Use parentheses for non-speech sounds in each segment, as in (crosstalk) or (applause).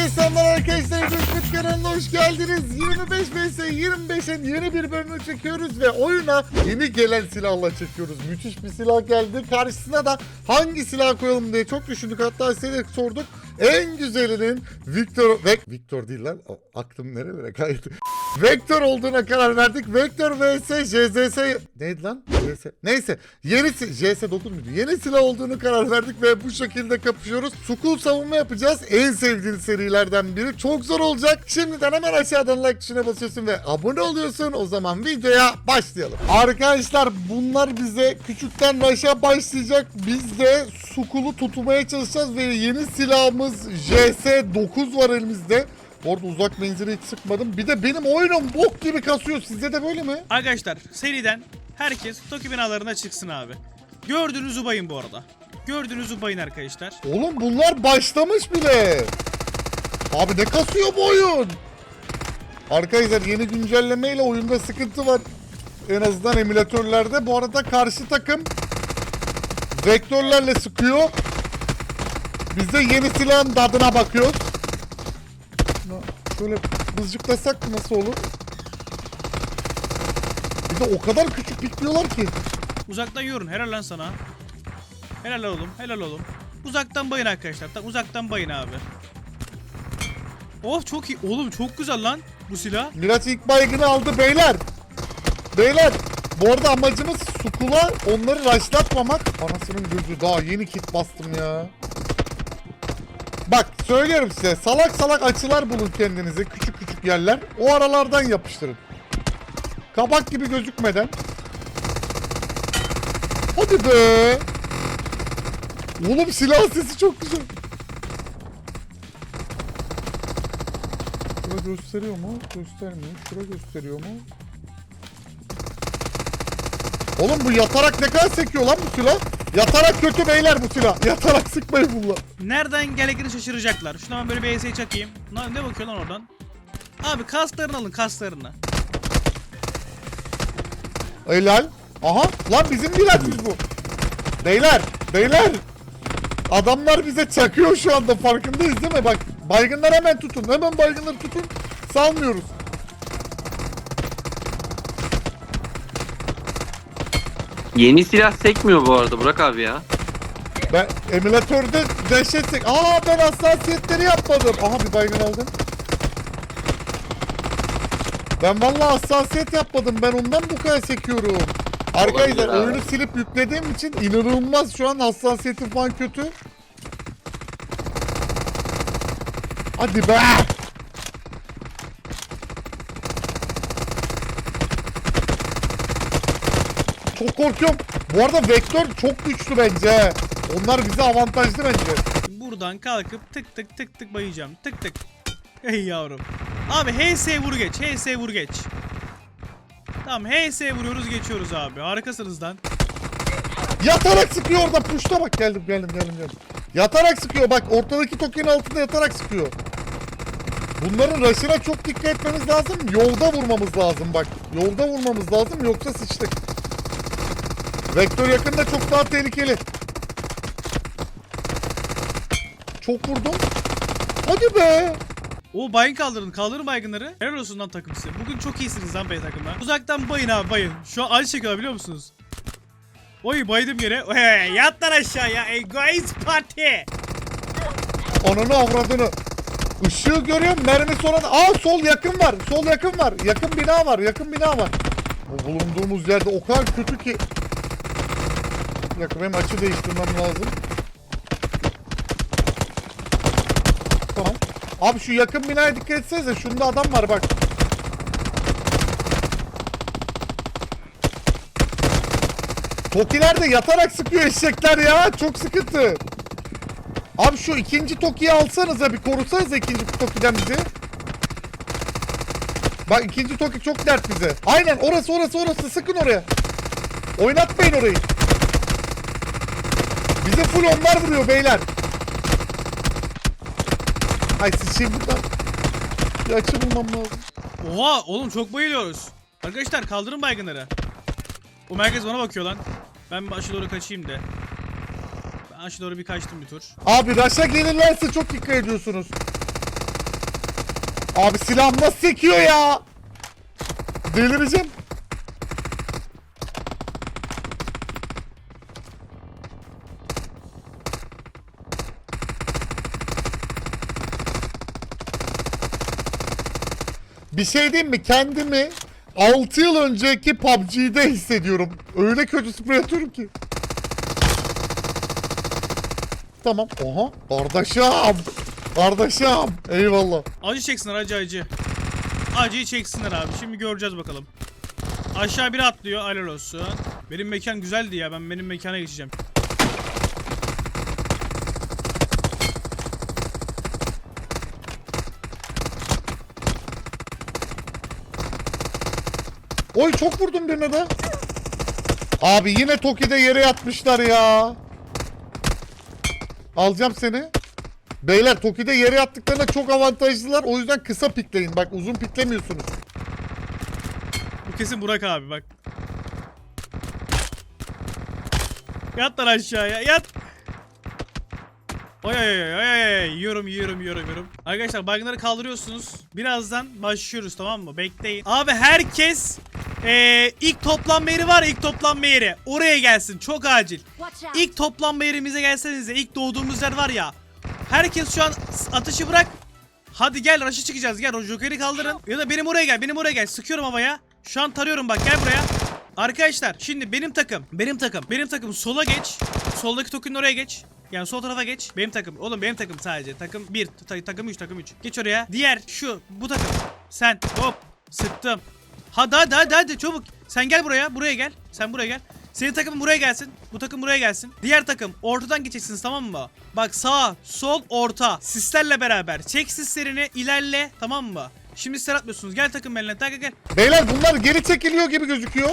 Thank you so. Arkadaşlar. Coşkut kanalına hoş geldiniz. 25 vs 25'in yeni bir bölümünü çekiyoruz ve oyuna yeni gelen silahla çekiyoruz. Müthiş bir silah geldi. Karşısına da hangi silah koyalım diye çok düşündük. Hatta size de sorduk. En güzelinin Victor... Ve... Victor değil lan. Aklım nerelere kaydı. (laughs) Vektör olduğuna karar verdik. Vektör vs JZS... Neydi lan? JS... Neyse. Yenisi... JS9 muydu? Yeni silah olduğunu karar verdik ve bu şekilde kapışıyoruz. Sukul savunma yapacağız. En sevdiğim serilerden biri. Çok zor olacak. Şimdiden hemen aşağıdan like tuşuna basıyorsun ve abone oluyorsun. O zaman videoya başlayalım. Arkadaşlar bunlar bize küçükten başa başlayacak. Biz de Sukul'u tutmaya çalışacağız ve yeni silahımız JS9 var elimizde. Bu arada uzak menzili hiç sıkmadım. Bir de benim oyunum bok gibi kasıyor. Sizde de böyle mi? Arkadaşlar seriden herkes Toki binalarına çıksın abi. Gördüğünüzü bayın bu arada. Gördüğünüzü bayın arkadaşlar. Oğlum bunlar başlamış bile. Abi ne kasıyor bu oyun? Arkadaşlar yeni güncellemeyle oyunda sıkıntı var. En azından emülatörlerde. Bu arada karşı takım vektörlerle sıkıyor. Biz de yeni silahın tadına bakıyoruz. Şöyle mızcıklasak nasıl olur? Bir de o kadar küçük pikliyorlar ki. Uzaktan yorun helal lan sana. Helal oğlum helal oğlum. Uzaktan bayın arkadaşlar. Uzaktan bayın abi. Of çok iyi. Oğlum çok güzel lan bu silah. Miraç ilk baygını aldı beyler. Beyler bu arada amacımız Sukula onları raşlatmamak. Anasının gözü daha yeni kit bastım ya. Bak söylüyorum size salak salak açılar bulun kendinize küçük küçük yerler. O aralardan yapıştırın. Kabak gibi gözükmeden. Hadi be. Oğlum silah sesi çok güzel. Gösteriyor mu? Göstermiyor. Şura gösteriyor mu? Oğlum bu yatarak ne kadar sekiyor lan bu silah? Yatarak kötü beyler bu silah. (laughs) Yatarak sıkmayın bunlar. Nereden gerekeni şaşıracaklar. Şuna ben böyle bir ES'yi çakayım. Lan ne bakıyor lan oradan? Abi kaslarını alın kaslarını. Helal. Aha lan bizim dilenciz bu. Beyler, beyler. Adamlar bize çakıyor şu anda farkındayız değil mi? Bak baygınlar hemen tutun. Hemen baygınları tutun. Salmıyoruz. Yeni silah sekmiyor bu arada Burak abi ya. Ben emülatörde dehşet sek... Aa ben hassasiyetleri yapmadım. Aha bir baygın aldım. Ben vallahi hassasiyet yapmadım. Ben ondan bu kadar sekiyorum. Arkadaşlar oyunu silip yüklediğim için inanılmaz şu an hassasiyetim falan kötü. Hadi be. Çok korkuyorum. Bu arada vektör çok güçlü bence. Onlar bize avantajlı bence. Buradan kalkıp tık tık tık tık bayacağım. Tık tık. Ey yavrum. Abi HS vur geç. HS vur geç. Tamam HS vuruyoruz geçiyoruz abi. Harikasınız lan. Yatarak sıkıyor orada. Puşta bak geldim geldim geldim geldim. Yatarak sıkıyor bak ortadaki tokenin altında yatarak sıkıyor. Bunların rush'ına çok dikkat etmemiz lazım. Yolda vurmamız lazım bak. Yolda vurmamız lazım yoksa sıçtık. Vektör yakında çok daha tehlikeli. Çok vurdum. Hadi be. O bayın kaldırın. Kaldırın baygınları. Helal olsun lan takım size. Bugün çok iyisiniz lan bey takımlar. Uzaktan bayın abi bayın. Şu an acı çekiyorlar biliyor musunuz? Oy baydım yere. Oy, yat lan aşağıya. Egoist parti. Ananı avradını. Işığı görüyorum mermi sonra Aa sol yakın var. Sol yakın var. Yakın bina var. Yakın bina var. O bulunduğumuz yerde o kadar kötü ki. Bir benim açı değiştirmem lazım. Tamam. Abi şu yakın binaya dikkat etsenize. Şunda adam var bak. Tokiler de yatarak sıkıyor eşekler ya. Çok sıkıntı. Abi şu ikinci Toki'yi alsanıza bir korusanıza ikinci Toki'den bizi. Bak ikinci Toki çok dert bize. Aynen orası orası orası sıkın oraya. Oynatmayın orayı. Bize full onlar vuruyor beyler. Ay sıçayım buradan. Bir açı bulmam lazım. Oha oğlum çok bayılıyoruz. Arkadaşlar kaldırın baygınları. O merkez bana bakıyor lan. Ben aşağı doğru kaçayım da. Aşağı doğru bir kaçtım bir tur. Abi Raş'a gelirlerse çok dikkat ediyorsunuz. Abi silah nasıl sekiyor ya? Delireceğim. Bir şey diyeyim mi? Kendimi 6 yıl önceki PUBG'de hissediyorum. Öyle kötü sprey atıyorum ki. Tamam. Oha. Kardeşim. Kardeşim. Eyvallah. Acı çeksinler acı acı. Acıyı çeksinler abi. Şimdi göreceğiz bakalım. Aşağı biri atlıyor. Helal olsun. Benim mekan güzeldi ya. Ben benim mekana geçeceğim. Oy çok vurdum birine de. Abi yine Toki'de yere yatmışlar ya. Alacağım seni. Beyler Toki'de yere yattıklarında çok avantajlılar. O yüzden kısa pikleyin. Bak uzun piklemiyorsunuz. Bu kesin Burak abi bak. Yat lan aşağıya yat. Oy oy oy oy yiyorum yiyorum yiyorum yiyorum. Arkadaşlar baygınları kaldırıyorsunuz. Birazdan başlıyoruz tamam mı? Bekleyin. Abi herkes eee ilk toplanma yeri var ilk toplanma yeri. Oraya gelsin çok acil. İlk toplanma yerimize gelsenize. ilk doğduğumuz yer var ya. Herkes şu an atışı bırak. Hadi gel rush'ı çıkacağız gel o jokeri kaldırın. Ya da benim oraya gel benim oraya gel. Sıkıyorum havaya. Şu an tarıyorum bak gel buraya. Arkadaşlar şimdi benim takım benim takım benim takım sola geç. Soldaki tokunun oraya geç. Yani sol tarafa geç. Benim takım. Oğlum benim takım sadece. Takım 1, takım 3, takım 3. Geç oraya. Diğer şu bu takım. Sen hop sıktım. Hadi hadi hadi hadi çabuk. Sen gel buraya. Buraya gel. Sen buraya gel. Senin takımın buraya gelsin. Bu takım buraya gelsin. Diğer takım ortadan geçeceksiniz tamam mı? Bak sağ, sol, orta. Sislerle beraber. Çek sislerini ilerle tamam mı? Şimdi sister atmıyorsunuz. Gel takım benimle. Gel gel. Beyler bunlar geri çekiliyor gibi gözüküyor.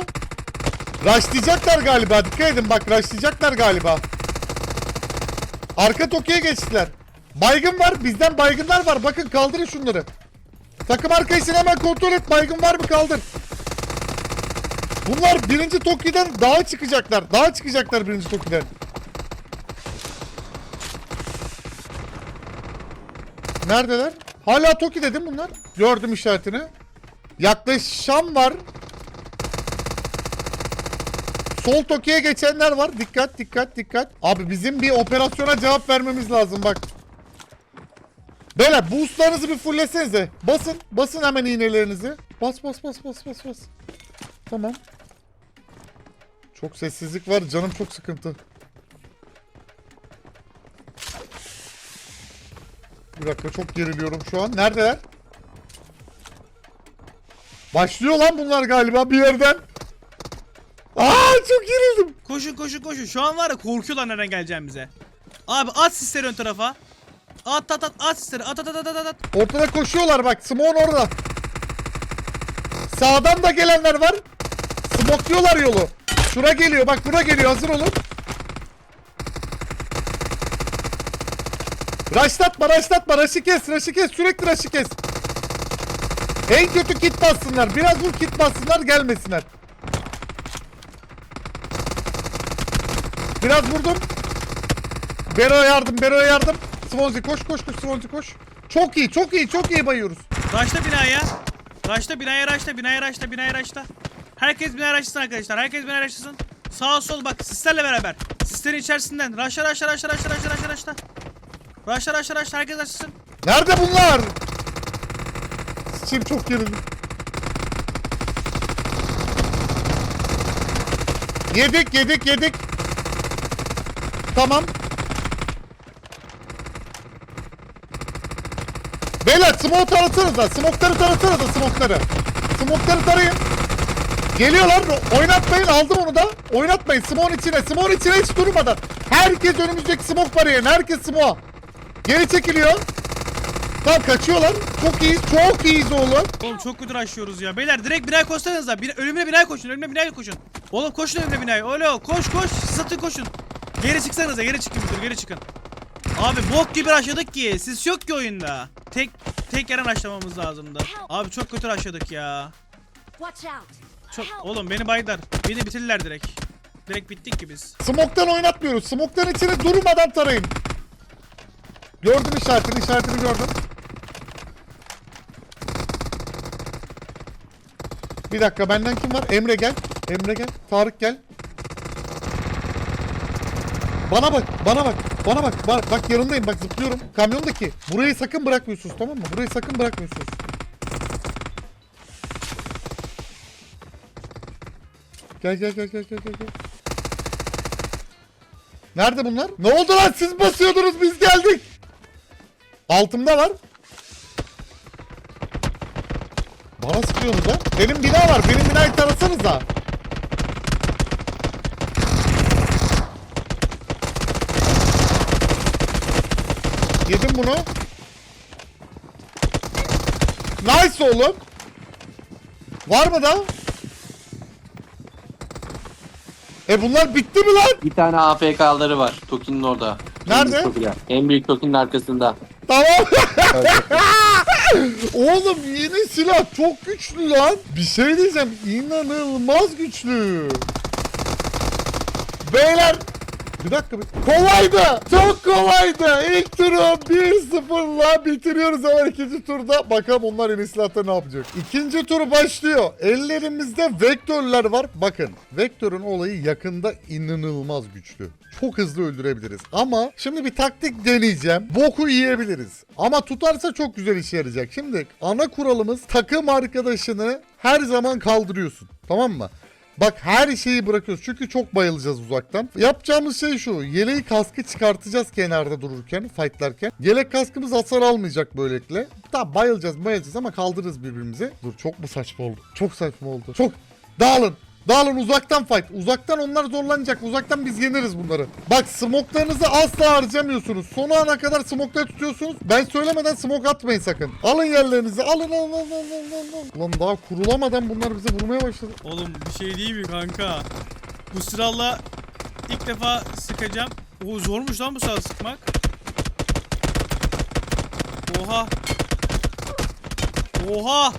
Rushlayacaklar galiba. Dikkat edin bak rushlayacaklar galiba. Arka Toki'ye geçtiler. Baygın var. Bizden baygınlar var. Bakın kaldırın şunları. Takım arkadaşını hemen kontrol et. Baygın var mı kaldır. Bunlar birinci Toki'den daha çıkacaklar. Daha çıkacaklar birinci Toki'den. Neredeler? Hala Toki dedim bunlar. Gördüm işaretini. Yaklaşan var. Sol Toki'ye geçenler var. Dikkat dikkat dikkat. Abi bizim bir operasyona cevap vermemiz lazım bak. Beyler boostlarınızı bir fullesenize. Basın. Basın hemen iğnelerinizi. Bas bas bas bas bas bas. Tamam. Çok sessizlik var. Canım çok sıkıntı. Bir dakika çok geriliyorum şu an. Neredeler? Başlıyor lan bunlar galiba bir yerden. Aa çok gerildim. Koşun koşun koşun. Şu an var ya korkuyorlar nereden geleceğimize. Abi at sisleri ön tarafa. At at at at sisleri. At at at at at. Ortada koşuyorlar bak. Simon orada. Sağdan da gelenler var. Smokluyorlar yolu. Şura geliyor bak bura geliyor hazır olun. Raşlatma raşlatma raşı kes raşı kes sürekli raşı kes. En kötü kit bassınlar. Biraz vur kit bassınlar gelmesinler. Biraz vurdum. Bero'ya yardım Bero'ya yardım. Swansea koş koş koş Swansea koş. Çok iyi çok iyi çok iyi bayıyoruz. Raşla binaya. Raşla binaya raşla binaya raşla binaya raşla. Herkes binaya raşlasın arkadaşlar. Herkes binaya raşlasın. Sağ sol bak sislerle beraber. Sislerin içerisinden. Raşla raşla raşla raşla raşla raşla raşla. Raşla raşla raşla herkes raşlasın. Nerede bunlar? Şimdi çok gerildim. Yedik yedik yedik. Tamam. Beyler smoke tanıtsanıza. Smoke'ları tanıtsanıza smoke'ları. Smoke'ları tarayın. Geliyorlar. Oynatmayın. Aldım onu da. Oynatmayın. Smoke'un içine. Smoke'un içine hiç durmadan. Herkes önümüzdeki smoke var yerine. Herkes smoke. Geri çekiliyor. Tamam kaçıyorlar. Çok iyiyiz. Çok iyiyiz oğlum. Oğlum çok kötü raşlıyoruz ya. Beyler direkt binaya koşsanıza. Bir, ölümüne binaya koşun. Ölümüne binaya koşun. Oğlum koşun ölümüne binaya. Olo koş koş. Satın koşun. Geri çıksanıza. Geri çıkın. Geri çıkın. Abi bok gibi raşladık ki. Sis yok ki oyunda. Tek tek yere raşlamamız lazımdı. Abi çok kötü raşladık ya. Çok oğlum beni baydılar. Beni bitirdiler direkt. Direkt bittik ki biz. Smoke'tan oynatmıyoruz. Smoke'tan içine durmadan tarayın. Gördüm işaretini. işaretini gördüm. Bir dakika benden kim var? Emre gel. Emre gel. Tarık gel. Bana bak, bana bak, bana bak. Bak, bak yanındayım, bak zıplıyorum. Kamyondaki. Burayı sakın bırakmıyorsunuz tamam mı? Burayı sakın bırakmıyorsunuz. Gel gel gel gel gel gel. Nerede bunlar? Ne oldu lan siz basıyordunuz biz geldik. Altımda var. Bana sıkıyorsunuz ha. Benim bina var. Benim binayı tarasanıza. Yedim bunu. Nice oğlum. Var mı da? E bunlar bitti mi lan? Bir tane AFK'ları var. Toki'nin orada. En Nerede? büyük. En büyük Toki'nin arkasında. Tamam. (laughs) (laughs) Oğlum yeni silah çok güçlü lan. Bir şey diyeceğim. inanılmaz güçlü. Beyler. Bir dakika. Kolaydı. Çok kolaydı. İlk turu 1-0'la bitiriyoruz ama ikinci turda bakalım onlar yeni silahta ne yapacak. İkinci tur başlıyor. Ellerimizde vektörler var. Bakın vektörün olayı yakında inanılmaz güçlü. Çok hızlı öldürebiliriz. Ama şimdi bir taktik deneyeceğim. Boku yiyebiliriz. Ama tutarsa çok güzel işe yarayacak. Şimdi ana kuralımız takım arkadaşını her zaman kaldırıyorsun. Tamam mı? Bak her şeyi bırakıyoruz. Çünkü çok bayılacağız uzaktan. Yapacağımız şey şu. Yeleği kaskı çıkartacağız kenarda dururken, fightlarken. Yelek kaskımız hasar almayacak böylelikle. Tamam bayılacağız bayılacağız ama kaldırırız birbirimizi. Dur çok mu saçma oldu? Çok saçma oldu. Çok. Dağılın. Dağılın uzaktan fight. Uzaktan onlar zorlanacak. Uzaktan biz yeniriz bunları. Bak smoklarınızı asla harcamıyorsunuz. Son ana kadar smokta tutuyorsunuz. Ben söylemeden smoke atmayın sakın. Alın yerlerinizi. Alın alın alın alın alın. Lan daha kurulamadan bunlar bize vurmaya başladı. Oğlum bir şey değil mi kanka? Bu silahla ilk defa sıkacağım. O zormuş lan bu silah sıkmak. Oha. Oha.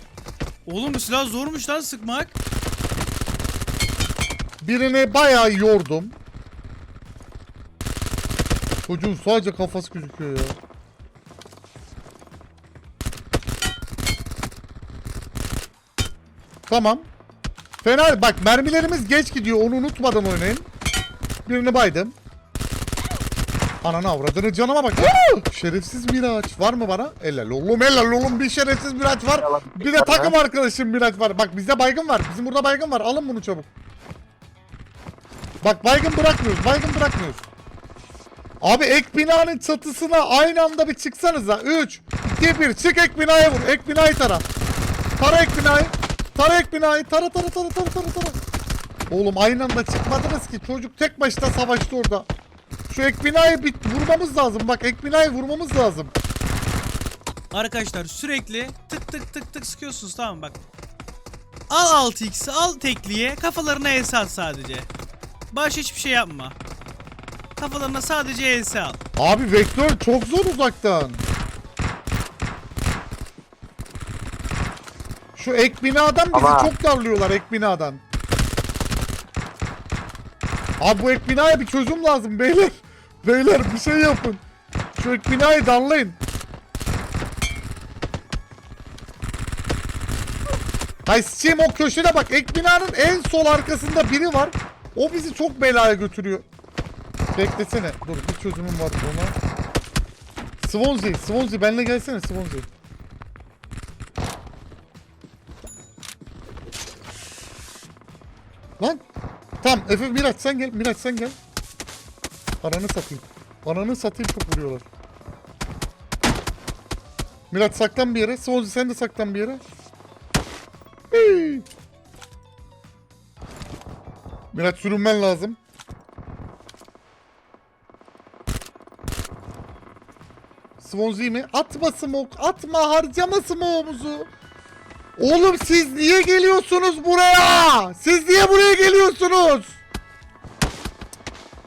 Oğlum bu silah zormuş lan sıkmak. Birini bayağı yordum. Çocuğun sadece kafası gözüküyor ya. Tamam. Fena bak mermilerimiz geç gidiyor onu unutmadan oynayın. Birini baydım. Ananı avradını canıma bak. Aa! Şerefsiz Miraç. Var mı bana? Helal oğlum helal oğlum bir şerefsiz Miraç var. Bir de takım arkadaşım Miraç var. Bak bizde baygın var. Bizim burada baygın var. Alın bunu çabuk. Bak baygın bırakmıyoruz. Baygın bırakmıyoruz. Abi ek binanın çatısına aynı anda bir çıksanıza. 3, 2, 1. Çık ek binaya vur. Ek binayı tara. Tara ek binayı. Tara ek binayı. Tara tara tara tara tara tara. Oğlum aynı anda çıkmadınız ki. Çocuk tek başına savaştı orada. Şu ek binayı bir vurmamız lazım. Bak ek binayı vurmamız lazım. Arkadaşlar sürekli tık tık tık tık sıkıyorsunuz tamam bak. Al 6x'i al tekliye kafalarına ES at sadece. Başka hiçbir şey yapma. Kafalarına sadece ES al. Abi vektör çok zor uzaktan. Şu ek binadan bizi Ama- çok darlıyorlar ek binadan. Abi bu ek binaya bir çözüm lazım beyler. (laughs) Beyler bir şey yapın. Şu ek binayı darlayın. Hay sıçayım o köşede bak ek binanın en sol arkasında biri var. O bizi çok belaya götürüyor. Beklesene. Dur bir çözümüm var ona. Swansea, Swansea benimle gelsene Swansea. Lan. Tamam Efe Miraç sen gel. Miraç sen gel. Ananı satayım. Ananı satayım çok vuruyorlar. Miraç saklan bir yere. Swansea sen de saklan bir yere. Hey. Miraç sürünmen lazım. Swansea mi? Atma smoke. Atma harcama smoke'umuzu. Oğlum siz niye geliyorsunuz buraya? Siz niye buraya geliyorsunuz?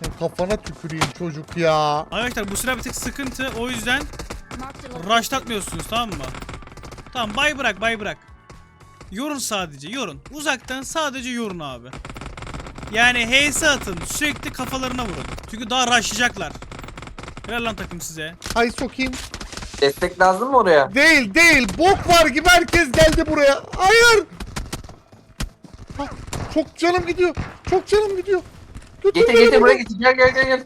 Ya kafana tüküreyim çocuk ya. Arkadaşlar bu silah bir tık sıkıntı o yüzden rushlatmıyorsunuz tamam mı? Tamam bay bırak bay bırak. Yorun sadece yorun. Uzaktan sadece yorun abi. Yani HS atın sürekli kafalarına vurun. Çünkü daha rushlayacaklar. Helal lan takım size. Ay sokayım. Destek lazım mı oraya? Değil değil. Bok var gibi herkes geldi buraya. Hayır. Ha, çok canım gidiyor. Çok canım gidiyor. Götür Getir beni getir buraya buradan. getir. Gel gel gel gel.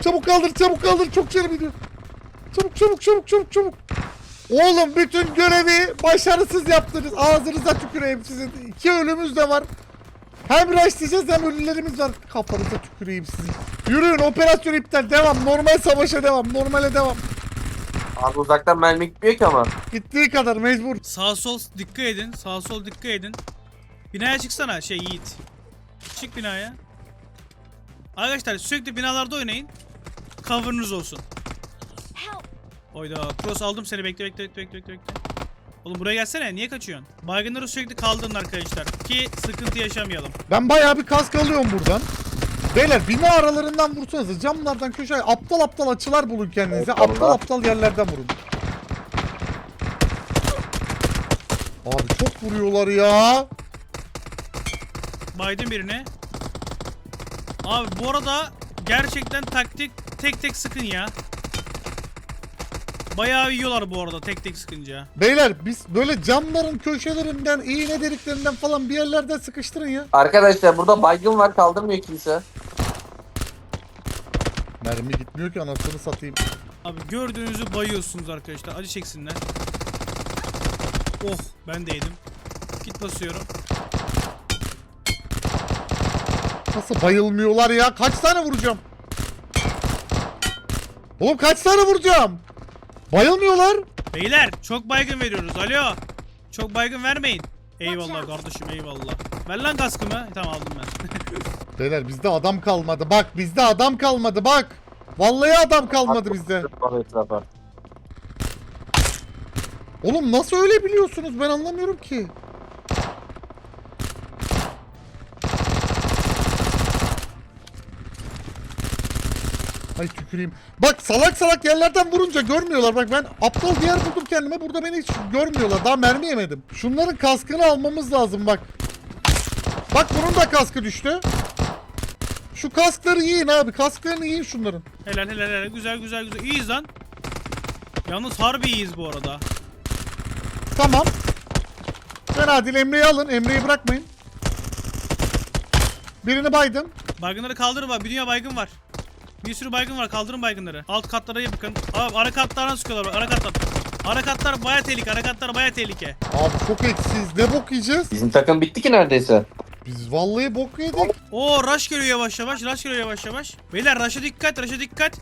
Çabuk kaldır çabuk kaldır. Çok canım gidiyor. Çabuk çabuk çabuk çabuk çabuk. Oğlum bütün görevi başarısız yaptınız. Ağzınıza tüküreyim sizin. İki ölümümüz de var. Hem rushlayacağız hem ölülerimiz var. Kafanıza tüküreyim sizin. Yürüyün operasyon iptal. Devam. Normal savaşa devam. Normale devam. Abi uzaktan mermi gitmiyor ki ama. Gittiği kadar mecbur. Sağ sol dikkat edin. Sağ sol dikkat edin. Binaya çıksana şey Yiğit. Çık binaya. Arkadaşlar sürekli binalarda oynayın. Cover'ınız olsun. Oyda cross aldım seni bekle bekle bekle bekle bekle. Oğlum buraya gelsene niye kaçıyorsun? Baygınları sürekli kaldırın arkadaşlar ki sıkıntı yaşamayalım. Ben bayağı bir kask alıyorum buradan. Beyler bina aralarından vursanız camlardan köşeye aptal aptal açılar bulun kendinize. Allah. Aptal aptal yerlerden vurun. Abi çok vuruyorlar ya. Baydım birini. Abi bu arada gerçekten taktik tek tek sıkın ya. Bayağı yiyorlar bu arada tek tek sıkınca. Beyler biz böyle camların köşelerinden, iğne deliklerinden falan bir yerlerden sıkıştırın ya. Arkadaşlar burada baygın var kaldırmıyor kimse. Mermi gitmiyor ki anasını satayım. Abi gördüğünüzü bayıyorsunuz arkadaşlar. Acı çeksinler. Oh ben de yedim. Git basıyorum. Nasıl bayılmıyorlar ya? Kaç tane vuracağım? Oğlum kaç tane vuracağım? Bayılmıyorlar. Beyler çok baygın veriyoruz. Alo. Çok baygın vermeyin. Eyvallah kardeşim eyvallah. Ver lan kaskımı. Tamam aldım ben. (laughs) Beyler bizde adam kalmadı. Bak bizde adam kalmadı bak. Vallahi adam kalmadı bizde. Etrafa. Oğlum nasıl öyle biliyorsunuz ben anlamıyorum ki. Ay tüküreyim. Bak salak salak yerlerden vurunca görmüyorlar. Bak ben aptal bir yer buldum kendime. Burada beni hiç görmüyorlar. Daha mermi yemedim. Şunların kaskını almamız lazım bak. Bak bunun da kaskı düştü. Şu kaskları yiyin abi. Kasklarını yiyin şunların. helal helal helal. Güzel güzel güzel. İyiyiz lan. Yalnız harbi iyiyiz bu arada. Tamam. Fena değil Emre'yi alın. Emre'yi bırakmayın. Birini baydım. Baygınları kaldırın bak. Bir dünya baygın var. Bir sürü baygın var. Kaldırın baygınları. Alt katlara bakın. Abi ara katlardan sıkıyorlar. Ara katlar. Ara katlar baya tehlike. Ara katlar baya tehlike. Abi çok eksiz. Ne bok yiyeceğiz? Bizim takım bitti ki neredeyse. Biz vallahi bok yedik. Oo rush geliyor yavaş yavaş. Rush geliyor yavaş yavaş. Beyler rush'a dikkat. Rush'a dikkat.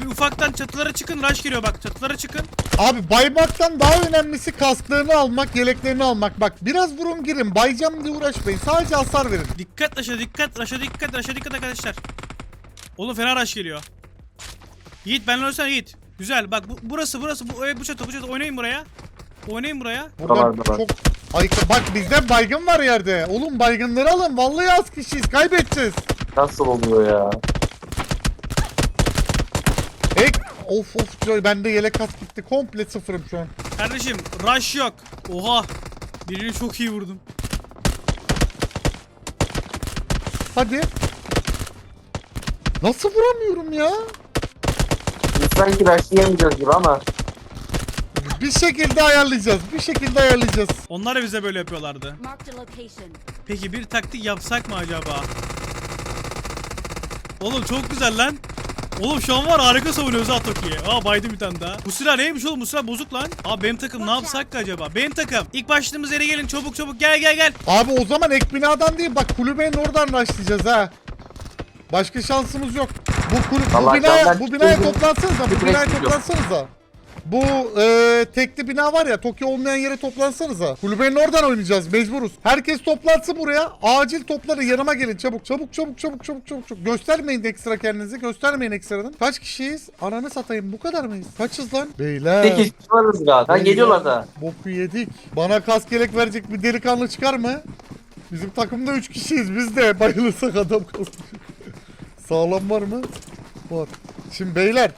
Bir ufaktan çatılara çıkın. Rush geliyor bak. Çatılara çıkın. Abi baymaktan daha önemlisi kasklarını almak, yeleklerini almak. Bak biraz vurun girin. Bayacağım diye uğraşmayın. Sadece hasar verin. Dikkat rush'a dikkat. Rush'a dikkat. Rush'a dikkat arkadaşlar. Oğlum fena rush geliyor. Yiğit benle ölsene Yiğit. Güzel bak bu, burası burası bu, evet, bu çatı bu çatı oynayın buraya. Oynayın buraya. Var. çok... Ay, bak bizde baygın var yerde. Oğlum baygınları alın. Vallahi az kişiyiz. Kaybedeceğiz. Nasıl oluyor ya? Ek... Of of Joy bende yelek kask gitti. Komple sıfırım şu an. Kardeşim rush yok. Oha. Birini çok iyi vurdum. Hadi. Nasıl vuramıyorum ya? Biz sanki başlayamayacağız gibi ama. Bir şekilde ayarlayacağız. Bir şekilde ayarlayacağız. Onlar da bize böyle yapıyorlardı. Marked a location. Peki bir taktik yapsak mı acaba? Oğlum çok güzel lan. Oğlum şu an var harika savunuyoruz ha Toki'yi. Aa baydım bir tane daha. Bu silah neymiş oğlum bu silah bozuk lan. Aa benim takım ne yapsak ki acaba? Benim takım. İlk başladığımız yere gelin çabuk çabuk gel gel gel. Abi o zaman ek binadan değil bak kulübenin oradan başlayacağız ha. Başka şansımız yok. Bu, kulüp, bu Allah binaya, bu binaya çıktı. toplansanıza. Bu binaya gidiyor. toplansanıza. Bu e, tekli bina var ya Tokyo olmayan yere toplansanıza. Kulübenin oradan oynayacağız mecburuz. Herkes toplansın buraya. Acil topları yanıma gelin çabuk çabuk çabuk çabuk çabuk çabuk. çabuk. Göstermeyin de ekstra kendinizi göstermeyin ekstradan. Kaç kişiyiz? Ananı satayım bu kadar mıyız? Kaçız lan? Beyler. 8 kişi varız rahat. Ha geliyorlar da. Boku yedik. Bana kask yelek verecek bir delikanlı çıkar mı? Bizim takımda 3 kişiyiz biz de. Bayılırsak adam kalır. Sağlam var mı? Var. Şimdi beyler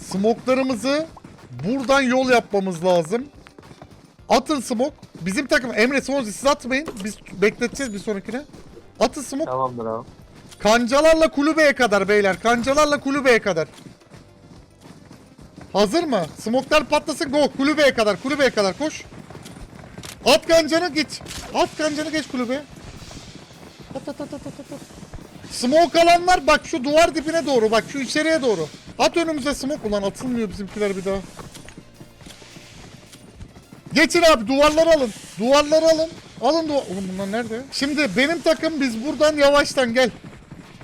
smoklarımızı buradan yol yapmamız lazım. Atın smok. Bizim takım Emre Sonzi siz atmayın. Biz bekleteceğiz bir sonrakine. Atın smok. Tamamdır abi. Kancalarla kulübeye kadar beyler. Kancalarla kulübeye kadar. Hazır mı? Smoklar patlasın go. Kulübeye kadar. Kulübeye kadar koş. At kancanı geç. At kancanı geç kulübeye. At at at at at. at. Smoke alanlar bak şu duvar dibine doğru bak şu içeriye doğru. At önümüze smoke ulan atılmıyor bizimkiler bir daha. Geçin abi duvarları alın. Duvarları alın. Alın duvar. Oğlum bunlar nerede? Şimdi benim takım biz buradan yavaştan gel.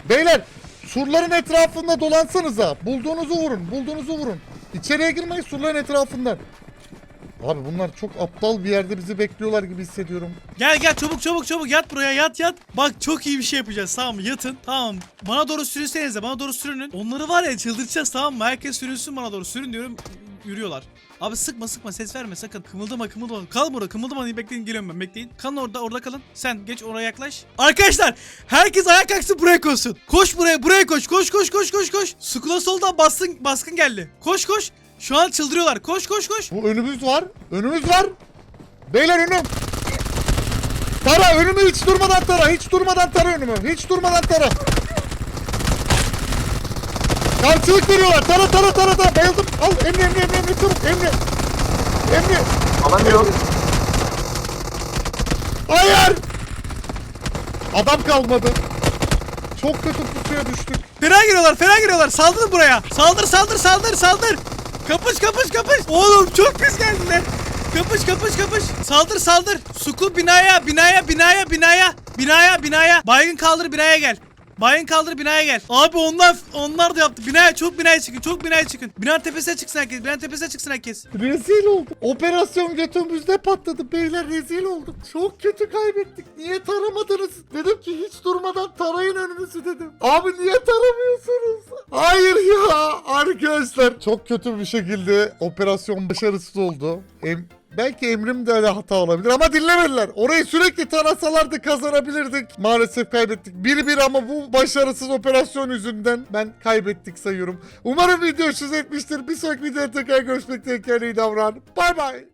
Beyler surların etrafında dolansanıza. Bulduğunuzu vurun. Bulduğunuzu vurun. İçeriye girmeyin surların etrafından. Abi bunlar çok aptal bir yerde bizi bekliyorlar gibi hissediyorum. Gel gel çabuk çabuk çabuk yat buraya yat yat. Bak çok iyi bir şey yapacağız tamam mı? Yatın. Tamam. Bana doğru sürünsenize bana doğru sürünün. Onları var ya çıldırtacağız tamam mı? Herkes sürünsün bana doğru. Sürün diyorum. Yürüyorlar. Abi sıkma sıkma ses verme sakın. Kımıldama kımıldama. Kal burada kımıldama diye bekleyin geliyorum ben bekleyin. Kalın orada orada kalın. Sen geç oraya yaklaş. Arkadaşlar herkes ayağa kalksın buraya koşsun. Koş buraya buraya koş. Koş koş koş koş koş. Skula soldan baskın, baskın geldi. Koş koş. Şu an çıldırıyorlar. Koş koş koş. Bu önümüz var. Önümüz var. Beyler önüm. Tara önümü hiç durmadan tara. Hiç durmadan tara önümü. Hiç durmadan tara. Karşılık veriyorlar. Tara tara tara tara. Bayıldım. Al Emre Emre Emre Emre çabuk. Emre. Emre. Alamıyor. Hayır. Adam kalmadı. Çok kötü pusuya düştük. Fena giriyorlar, fena giriyorlar. Saldırın buraya. Saldır, saldır, saldır, saldır. Kapış, kapış, kapış. Oğlum çok pis geldiler. Kapış, kapış, kapış. Saldır, saldır. Suku binaya, binaya, binaya, binaya. Binaya, binaya. Baygın kaldır binaya gel. Baygın kaldır binaya gel. Abi onlar onlar da yaptı. Binaya çok binaya çıkın. Çok binaya çıkın. Binanın tepesine çıksın herkes. Binanın tepesine çıksın herkes. Rezil olduk. Operasyon götümüzde patladı beyler rezil olduk. Çok kötü kaybettik. Niye taramadınız? Dedim ki hiç durmadan tarayın önünüzü dedim. Abi niye taramıyorsunuz? Hayır ya arkadaşlar. Çok kötü bir şekilde operasyon başarısız oldu. Em Belki emrim de hata olabilir ama dinlemediler. Orayı sürekli tarasalardı kazanabilirdik. Maalesef kaybettik. 1-1 ama bu başarısız operasyon yüzünden ben kaybettik sayıyorum. Umarım video hoşunuza etmiştir. Bir sonraki videoda tekrar görüşmek dileğiyle davran. Bay bay.